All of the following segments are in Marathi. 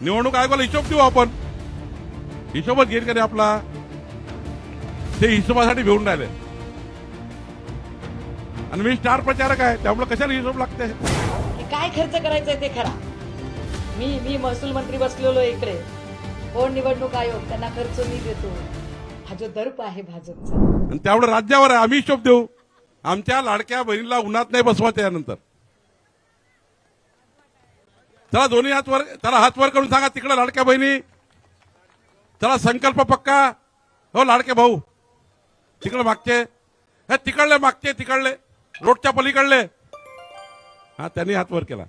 निवडणूक आयोगाला हिशोब देऊ आपण. हिशोबच घेईल का नाही आपला? ते हिशोबासाठी घेऊन राहिले. आणि मी स्टार प्रचारक आहे त्यामुळे कशाला हिशोब लागते? काय खर्च करायचंय ते खरा मी मी महसूल मंत्री बसलेलो इकडे. कोण निवडणूक आयोग? त्यांना खर्च मी देतो. हा जो दर्प आहे भाजपचा. आणि त्यामुळे राज्यावर आहे आम्ही हिशोब देऊ. आमच्या लाडक्या बहिणीला उन्हात नाही बसवायचं यानंतर. त्याला दोन्ही हात वर त्याला हात वर करून सांगा तिकडे लाडक्या बहिणी. त्याला संकल्प पक्का. हो लाडके भाऊ. तिकडे मागचे. हे तिकडले मागचे तिकडले. रोडच्या पलीकडले. हा त्यांनी हात वर केला.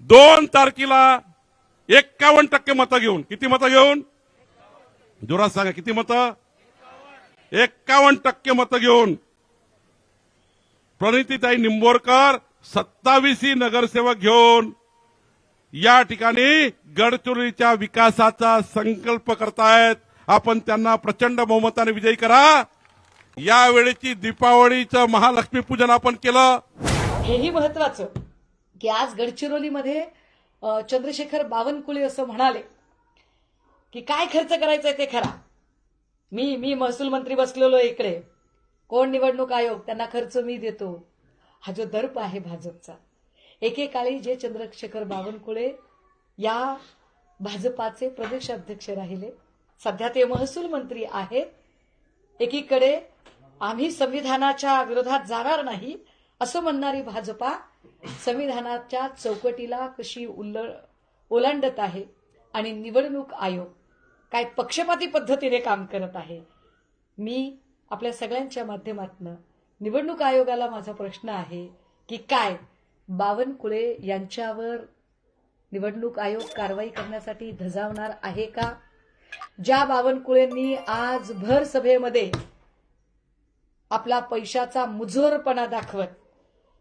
दोन तारखेला एक्कावन्न टक्के मतं घेऊन. किती मतं घेऊन? जोरात सांगा किती मतं? एक्कावन्न टक्के मतं घेऊन. प्रणितीताई निंबोरकर सत्तावीसी नगरसेवक घेऊन या ठिकाणी गडचिरोलीच्या विकासाचा संकल्प करतायत. आपण त्यांना प्रचंड बहुमताने विजयी करा. यावेळेची दीपावलीचं महालक्ष्मी पूजन आपण केलं. हेही महत्वाचं. की आज गडचिरोलीमध्ये चंद्रशेखर बावनकुळे असं म्हणाले की काय खर्च करायचंय ते खरा. मी मी महसूल मंत्री बसलेलो इकडे. कोण निवडणूक आयोग? त्यांना खर्च मी देतो. हा जो दर्प आहे भाजपचा. एकेकाळी जे चंद्रशेखर बावनकुळे या भाजपाचे प्रदेशाध्यक्ष राहिले. सध्या ते महसूल मंत्री आहेत. एकीकडे आम्ही संविधानाच्या विरोधात जाणार नाही असं म्हणणारी भाजपा संविधानाच्या चौकटीला कशी उल्ल ओलांडत आहे आणि निवडणूक आयोग काय पक्षपाती पद्धतीने काम करत आहे मी आपल्या सगळ्यांच्या माध्यमातून निवडणूक आयोगाला माझा प्रश्न आहे की काय? बावनकुळे यांच्यावर निवडणूक आयोग कारवाई करण्यासाठी धजावणार आहे का? ज्या बावनकुळेंनी आज भर सभेमध्ये आपला पैशाचा मुजोरपणा दाखवत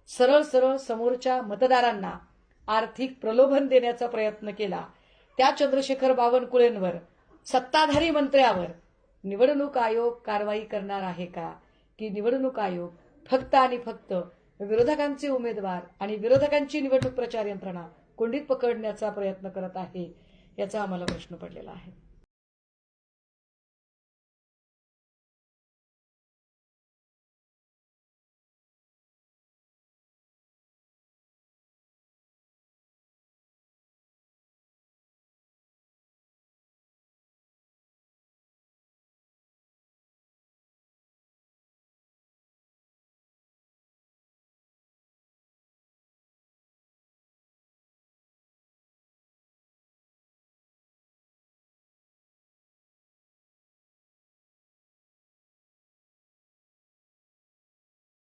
सरळ सरळ समोरच्या मतदारांना आर्थिक प्रलोभन देण्याचा प्रयत्न केला त्या चंद्रशेखर बावनकुळेंवर सत्ताधारी मंत्र्यावर निवडणूक आयोग कारवाई करणार आहे का? की निवडणूक आयोग फक्त आणि फक्त विरोधकांचे उमेदवार आणि विरोधकांची निवडणूक प्रचार यंत्रणा कोंडीत पकडण्याचा प्रयत्न करत आहे याचा आम्हाला प्रश्न पडलेला आहे.